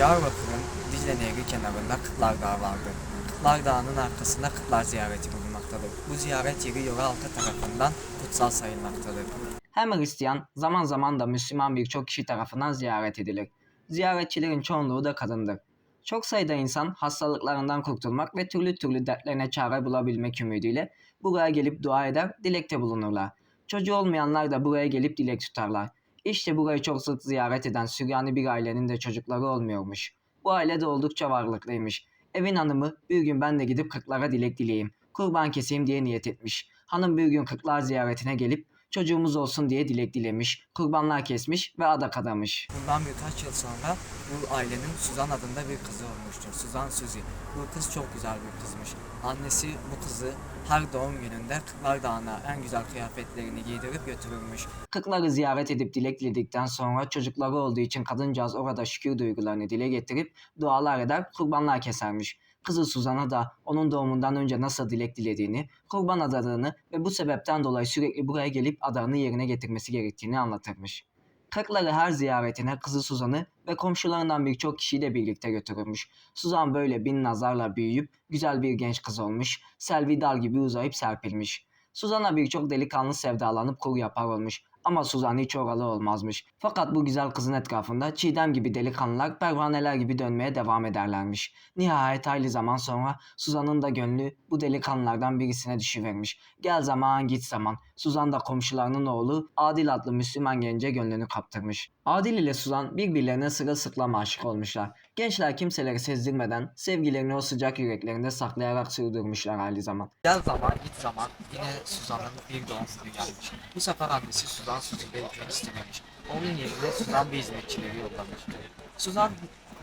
Diyarbakır'ın Dicle Nehri kenarında Kıtlar Dağı vardır. Kıtlar Dağı'nın arkasında Kıtlar ziyareti bulunmaktadır. Bu ziyaret yeri yöre halkı tarafından kutsal sayılmaktadır. Hem Hristiyan, zaman zaman da Müslüman birçok kişi tarafından ziyaret edilir. Ziyaretçilerin çoğunluğu da kadındır. Çok sayıda insan hastalıklarından kurtulmak ve türlü türlü dertlerine çare bulabilmek ümidiyle buraya gelip dua eder, dilekte bulunurlar. Çocuğu olmayanlar da buraya gelip dilek tutarlar. İşte burayı çok sık ziyaret eden Süryani bir ailenin de çocukları olmuyormuş. Bu aile de oldukça varlıklıymış. Evin hanımı bir gün ben de gidip kırklara dilek dileyeyim, kurban keseyim diye niyet etmiş. Hanım bir gün kırklar ziyaretine gelip çocuğumuz olsun diye dilek dilemiş, kurbanlar kesmiş ve adak adamış. Bundan birkaç yıl sonra bu ailenin Suzan adında bir kızı olmuştur. Suzan Suzi. Bu kız çok güzel bir kızmış. Annesi bu kızı her doğum gününde Kırklar Dağı'na en güzel kıyafetlerini giydirip götürürmüş. Kırkları ziyaret edip dilek diledikten sonra çocukları olduğu için kadıncağız orada şükür duygularını dile getirip dualar eder, kurbanlar kesermiş. Kızı Suzan'a da onun doğumundan önce nasıl dilek dilediğini, kurban adadığını ve bu sebepten dolayı sürekli buraya gelip adarını yerine getirmesi gerektiğini anlatırmış. Kırkları her ziyaretine kızı Suzan'ı ve komşularından birçok kişiyi de birlikte götürürmüş. Suzan böyle bin nazarla büyüyüp güzel bir genç kız olmuş, selvi dal gibi uzayıp serpilmiş. Suzan'a birçok delikanlı sevdalanıp kur yapar olmuş. Ama Suzan hiç oralı olmazmış. Fakat bu güzel kızın etrafında Çiğdem gibi delikanlılar pervaneler gibi dönmeye devam ederlermiş. Nihayet hayli zaman sonra Suzan'ın da gönlü bu delikanlılardan birisine düşüvermiş. Gel zaman git zaman. Suzan da komşularının oğlu Adil adlı Müslüman gence gönlünü kaptırmış. Adil ile Suzan birbirlerine sırılsıklam aşık olmuşlar. Gençler kimseleri sezdirmeden sevgilerini o sıcak yüreklerinde saklayarak sürdürmüşler hali zaman. Gel zaman git zaman yine Suzan'ın bir doğum günü gelmiş. Bu sefer annesi Suzan Suzi'yle gün istememiş. Onun yerine Suzan bir hizmetçileri yollamış. Suzan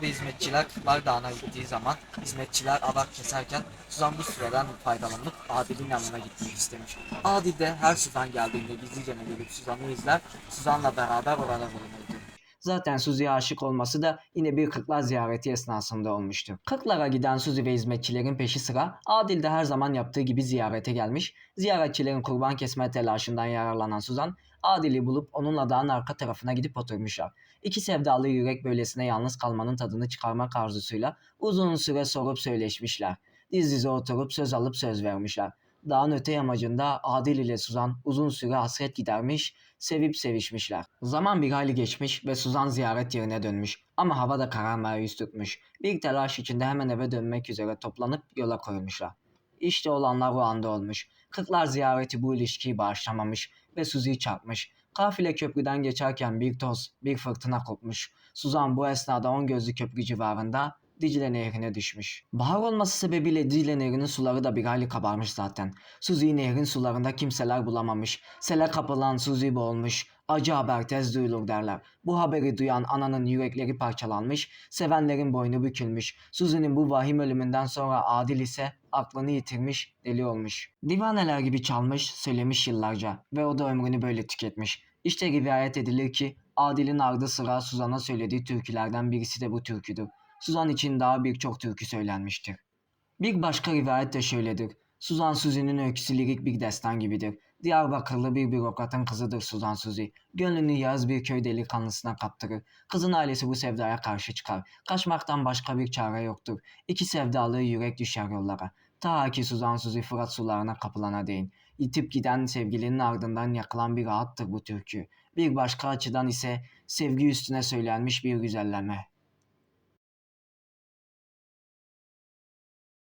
ve hizmetçiler Kırklar Dağı'na gittiği zaman hizmetçiler adak keserken Suzan bu süreden faydalanıp Adil'in yanına gitmek istemiş. Adil de her Suzan geldiğinde gizlice gelip Suzan'ı izler, Suzan'la beraber orada bulunurdu. Zaten Suzi'ye aşık olması da yine bir Kırklar ziyareti esnasında olmuştu. Kırklara giden Suzi ve hizmetçilerin peşi sıra Adil de her zaman yaptığı gibi ziyarete gelmiş. Ziyaretçilerin kurban kesme telaşından yararlanan Suzan, Adil'i bulup onunla dağın arka tarafına gidip oturmuşlar. İki sevdalı yürek böylesine yalnız kalmanın tadını çıkarmak arzusuyla uzun süre sorup söyleşmişler. Diz dize oturup söz alıp söz vermişler. Dağın öte yamacında Adil ile Suzan uzun süre hasret gidermiş, sevip sevişmişler. Zaman bir hayli geçmiş ve Suzan ziyaret yerine dönmüş. Ama hava da kararmaya yüz tutmuş. Bir telaş içinde hemen eve dönmek üzere toplanıp yola koyulmuşlar. İşte olanlar o anda olmuş. Kırklar ziyareti bu ilişkiyi bağışlamamış ve Suzi'yi çarpmış. Kafile köprüden geçerken bir toz, bir fırtına kopmuş. Suzan bu esnada on gözlü köprü civarında Dicle Nehri'ne düşmüş. Bahar olması sebebiyle Dicle Nehri'nin suları da bir hayli kabarmış zaten. Suzi nehrin sularında kimseler bulamamış. Sele kapılan Suzi boğulmuş. Acı haber tez duyulur derler. Bu haberi duyan ananın yürekleri parçalanmış, sevenlerin boynu bükülmüş. Suzi'nin bu vahim ölümünden sonra Adil ise aklını yitirmiş, deli olmuş. Divaneler gibi çalmış, söylemiş yıllarca ve o da ömrünü böyle tüketmiş. İşte rivayet edilir ki Adil'in ardı sıra Suzan'a söylediği türkülerden birisi de bu türküdür. Suzan için daha birçok türkü söylenmiştir. Bir başka rivayet de şöyledir. Suzan Suzi'nin öyküsü lirik bir destan gibidir. Diyarbakırlı bir bürokratın kızıdır Suzan Suzi. Gönlünü yaz bir köy delikanlısına kaptırır. Kızın ailesi bu sevdaya karşı çıkar. Kaçmaktan başka bir çare yoktur. İki sevdalı yürek düşer yollara. Ta ki Suzan Suzi Fırat sularına kapılana değin. Yitip giden sevgilinin ardından yakılan bir rahattır bu türkü. Bir başka açıdan ise sevgi üstüne söylenmiş bir güzelleme.